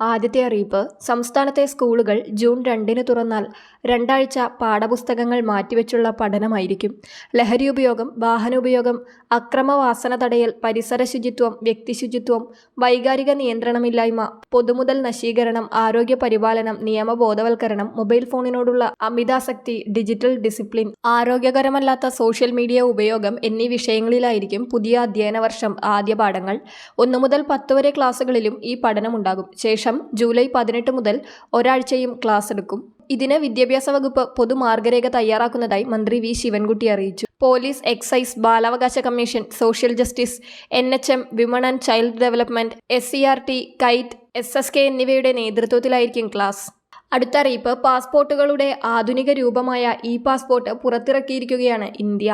ആദ്യത്തെ അറിയിപ്പ് സംസ്ഥാനത്തെ സ്കൂളുകൾ ജൂൺ രണ്ടിന് തുറന്നാൽ രണ്ടാഴ്ച പാഠപുസ്തകങ്ങൾ മാറ്റിവെച്ചുള്ള പഠനമായിരിക്കും. ലഹരി ഉപയോഗം വാഹനോപയോഗം അക്രമവാസന തടയൽ പരിസര ശുചിത്വം വ്യക്തിശുചിത്വം വൈകാരിക നിയന്ത്രണമില്ലായ്മ പൊതുമുതൽ നശീകരണം ആരോഗ്യ പരിപാലനം നിയമബോധവൽക്കരണം മൊബൈൽ ഫോണിനോടുള്ള അമിതാസക്തി ഡിജിറ്റൽ ഡിസിപ്ലിൻ ആരോഗ്യകരമല്ലാത്ത സോഷ്യൽ മീഡിയ ഉപയോഗം എന്നീ വിഷയങ്ങളിലായിരിക്കും പുതിയ അധ്യയന വർഷം ആദ്യ പാഠങ്ങൾ. ഒന്നു മുതൽ പത്ത് വരെ ക്ലാസ്സുകളിലും ഈ പഠനമുണ്ടാകും. ശേഷം ജൂലൈ പതിനെട്ട് മുതൽ ഒരാഴ്ചയും ക്ലാസ് എടുക്കും. ഇതിന് വിദ്യാഭ്യാസ വകുപ്പ് പൊതുമാർഗരേഖ തയ്യാറാക്കുന്നതായി മന്ത്രി വി. ശിവൻകുട്ടി അറിയിച്ചു. പോലീസ് എക്സൈസ് ബാലാവകാശ commission social justice N H M women and child development S C R T KITE S S K എന്നിവയുടെ നേതൃത്വത്തിലായിരിക്കും ക്ലാസ്. അടുത്ത അറിയിപ്പ് പാസ്പോർട്ടുകളുടെ ആധുനിക രൂപമായ ഇ പാസ്പോർട്ട് പുറത്തിറക്കിയിരിക്കുകയാണ് ഇന്ത്യ.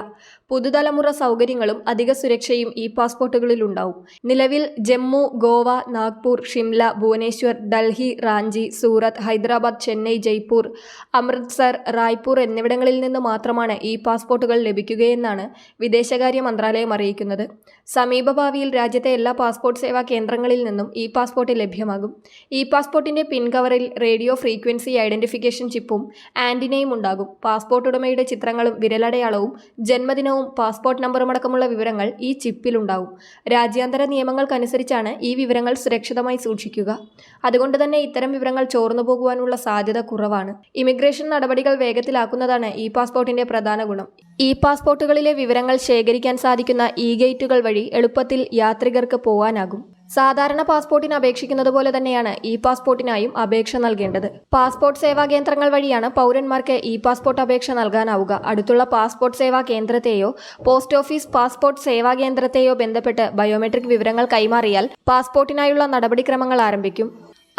പുതുതലമുറ സൗകര്യങ്ങളും അധിക സുരക്ഷയും ഈ പാസ്പോർട്ടുകളിൽ ഉണ്ടാവും നിലവിൽ ജമ്മു ഗോവ നാഗ്പൂർ ഷിംല ഭുവനേശ്വർ ഡൽഹി റാഞ്ചി സൂറത്ത് ഹൈദരാബാദ് ചെന്നൈ ജയ്പൂർ അമൃത്സർ റായ്പൂർ എന്നിവിടങ്ങളിൽ നിന്ന് മാത്രമാണ് ഈ പാസ്പോർട്ടുകൾ ലഭിക്കുകയെന്നാണ് വിദേശകാര്യ മന്ത്രാലയം അറിയിക്കുന്നത്. സമീപഭാവിയിൽ രാജ്യത്തെ എല്ലാ പാസ്പോർട്ട് സേവാ കേന്ദ്രങ്ങളിൽ നിന്നും ഈ പാസ്പോർട്ട് ലഭ്യമാകും. ഈ പാസ്പോർട്ടിന്റെ പിൻകവറിൽ റേഡിയോ ഫ്രീക്വൻസി ഐഡന്റിഫിക്കേഷൻ ചിപ്പും ആന്റിനയും ഉണ്ടാകും. പാസ്പോർട്ട് ഉടമയുടെ ചിത്രങ്ങളും വിരലടയാളവും ജന്മദിനവും പാസ്പോർട്ട് നമ്പറും അടക്കമുള്ള വിവരങ്ങൾ ഈ ചിപ്പിലുണ്ടാവും. രാജ്യാന്തര നിയമങ്ങൾക്കനുസരിച്ചാണ് ഈ വിവരങ്ങൾ സുരക്ഷിതമായി സൂക്ഷിക്കുക. അതുകൊണ്ട് തന്നെ ഇത്തരം വിവരങ്ങൾ ചോർന്നു പോകുവാനുള്ള സാധ്യത കുറവാണ്. ഇമിഗ്രേഷൻ നടപടികൾ വേഗത്തിലാക്കുന്നതാണ് ഇ പാസ്പോർട്ടിന്റെ പ്രധാന ഗുണം. ഇ പാസ്പോർട്ടുകളിലെ വിവരങ്ങൾ ശേഖരിക്കാൻ സാധിക്കുന്ന ഇ ഗേറ്റുകൾ വഴി എളുപ്പത്തിൽ യാത്രികർക്ക് പോകാനാകും. സാധാരണ പാസ്പോർട്ടിന് അപേക്ഷിക്കുന്നത് പോലെ തന്നെയാണ് ഇ പാസ്പോർട്ടിനായും അപേക്ഷ നൽകേണ്ടത്. പാസ്പോർട്ട് സേവാ കേന്ദ്രങ്ങൾ വഴിയാണ് പൗരന്മാർക്ക് ഇ പാസ്പോർട്ട് അപേക്ഷ നൽകാനാവുക. അടുത്തുള്ള പാസ്പോർട്ട് സേവാ കേന്ദ്രത്തെയോ പോസ്റ്റ് ഓഫീസ് പാസ്പോർട്ട് സേവാ കേന്ദ്രത്തെയോ ബന്ധപ്പെട്ട് ബയോമെട്രിക് വിവരങ്ങൾ കൈമാറിയാൽ പാസ്പോർട്ടിനായുള്ള നടപടിക്രമങ്ങൾ ആരംഭിക്കും.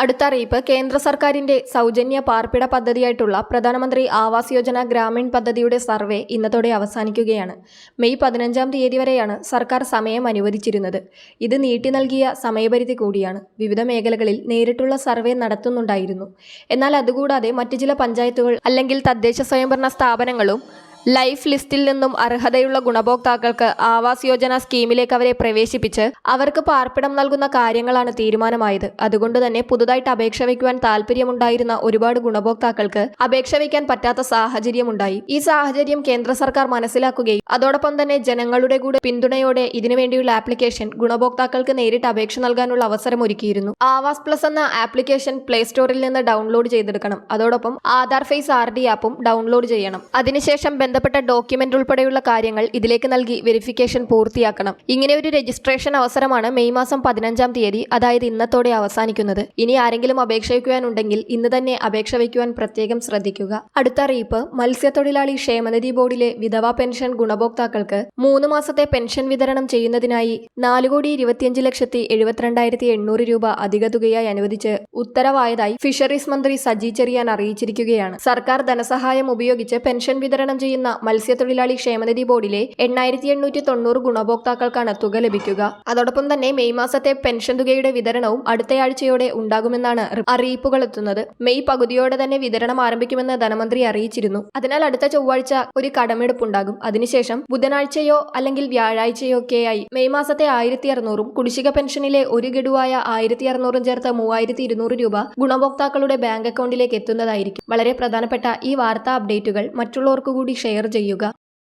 അടുത്ത അറിയിപ്പ് കേന്ദ്ര സർക്കാരിന്റെ സൗജന്യ പാർപ്പിട പദ്ധതിയായിട്ടുള്ള പ്രധാനമന്ത്രി ആവാസ് യോജന ഗ്രാമീൺ പദ്ധതിയുടെ സർവേ ഇന്നത്തോടെ അവസാനിക്കുകയാണ്. മെയ് പതിനഞ്ചാം തീയതി വരെയാണ് സർക്കാർ സമയം അനുവദിച്ചിരുന്നത്. ഇത് നീട്ടി നൽകിയ സമയപരിധി കൂടിയാണ്. വിവിധ മേഖലകളിൽ നേരിട്ടുള്ള സർവേ നടത്തുന്നുണ്ടായിരുന്നു. എന്നാൽ അതുകൂടാതെ മറ്റു ചില പഞ്ചായത്തുകൾ അല്ലെങ്കിൽ തദ്ദേശ സ്വയംഭരണ സ്ഥാപനങ്ങളും ലൈഫ് ലിസ്റ്റിൽ നിന്നും അർഹതയുള്ള ഗുണഭോക്താക്കൾക്ക് ആവാസ് യോജന സ്കീമിലേക്ക് അവരെ പ്രവേശിപ്പിച്ച് അവർക്ക് പാർപ്പിടം നൽകുന്ന കാര്യങ്ങളാണ് തീരുമാനമായത്. അതുകൊണ്ട് തന്നെ പുതുതായിട്ട് അപേക്ഷ വയ്ക്കുവാൻ താല്പര്യമുണ്ടായിരുന്ന ഒരുപാട് ഗുണഭോക്താക്കൾക്ക് അപേക്ഷ വയ്ക്കാൻ പറ്റാത്ത സാഹചര്യമുണ്ടായി. ഈ സാഹചര്യം കേന്ദ്ര സർക്കാർ മനസ്സിലാക്കുകയും അതോടൊപ്പം തന്നെ ജനങ്ങളുടെ കൂടെ പിന്തുണയോടെ ഇതിനുവേണ്ടിയുള്ള ആപ്ലിക്കേഷൻ ഗുണഭോക്താക്കൾക്ക് നേരിട്ട് അപേക്ഷ നൽകാനുള്ള അവസരം ഒരുക്കിയിരുന്നു. ആവാസ് പ്ലസ് എന്ന ആപ്ലിക്കേഷൻ പ്ലേ സ്റ്റോറിൽ നിന്ന് ഡൗൺലോഡ് ചെയ്തെടുക്കണം. അതോടൊപ്പം ആധാർ ഫേസ് ആർ ഡി ആപ്പും ഡൗൺലോഡ് ചെയ്യണം. അതിനുശേഷം ബന്ധപ്പെട്ട ഡോക്യുമെന്റ് ഉൾപ്പെടെയുള്ള കാര്യങ്ങൾ ഇതിലേക്ക് നൽകി വെരിഫിക്കേഷൻ പൂർത്തിയാക്കണം. ഇങ്ങനെ ഒരു രജിസ്ട്രേഷൻ അവസരമാണ് മെയ് മാസം പതിനഞ്ചാം തീയതി അതായത് ഇന്നത്തോടെ അവസാനിക്കുന്നത്. ഇനി ആരെങ്കിലും അപേക്ഷ വയ്ക്കുവാനുണ്ടെങ്കിൽ ഇന്ന് തന്നെ അപേക്ഷ വയ്ക്കുവാൻ പ്രത്യേകം ശ്രദ്ധിക്കുക. അടുത്ത അറിയിപ്പ് മത്സ്യത്തൊഴിലാളി ക്ഷേമനിധി ബോർഡിലെ വിധവാ പെൻഷൻ ഗുണഭോക്താക്കൾക്ക് മൂന്ന് മാസത്തെ പെൻഷൻ വിതരണം ചെയ്യുന്നതിനായി നാല് കോടി ഇരുപത്തിയഞ്ച് ലക്ഷത്തി എഴുപത്തിരണ്ടായിരത്തി എണ്ണൂറ് രൂപ അധിക തുകയായി അനുവദിച്ച് ഉത്തരവായതായി ഫിഷറീസ് മന്ത്രി സജി ചെറിയാൻ അറിയിച്ചിരിക്കുകയാണ്. സർക്കാർ ധനസഹായം ഉപയോഗിച്ച് പെൻഷൻ വിതരണം ചെയ്യുന്ന മത്സ്യത്തൊഴിലാളി ക്ഷേമനിധി ബോർഡിലെ എണ്ണായിരത്തി എണ്ണൂറ്റി തൊണ്ണൂറ് ഗുണഭോക്താക്കൾക്കാണ് തുക ലഭിക്കുക. അതോടൊപ്പം തന്നെ മെയ് മാസത്തെ പെൻഷൻ തുകയുടെ വിതരണവും അടുത്തയാഴ്ചയോടെ ഉണ്ടാകുമെന്നാണ് അറിയിപ്പുകൾ എത്തുന്നത് മെയ് പകുതിയോടെ തന്നെ വിതരണം ആരംഭിക്കുമെന്ന് ധനമന്ത്രി അറിയിച്ചിരുന്നു. അതിനാൽ അടുത്ത ചൊവ്വാഴ്ച ഒരു കടമെടുപ്പുണ്ടാകും. അതിനുശേഷം ബുധനാഴ്ചയോ അല്ലെങ്കിൽ വ്യാഴാഴ്ചയോ ഒക്കെയായി മെയ് മാസത്തെ ആയിരത്തി അറുന്നൂറും കുടിശ്ശിക പെൻഷനിലെ ഒരു ഗഡുവായ ആയിരത്തി അറുന്നൂറും ചേർത്ത് മൂവായിരത്തി ഇരുന്നൂറ് രൂപ ഗുണഭോക്താക്കളുടെ ബാങ്ക് അക്കൗണ്ടിലേക്ക് എത്തുന്നതായിരിക്കും. വളരെ പ്രധാനപ്പെട്ട ഈ വാർത്താ അപ്ഡേറ്റുകൾ മറ്റുള്ളവർക്ക് കൂടി ഷെയർ ചെയ്യുക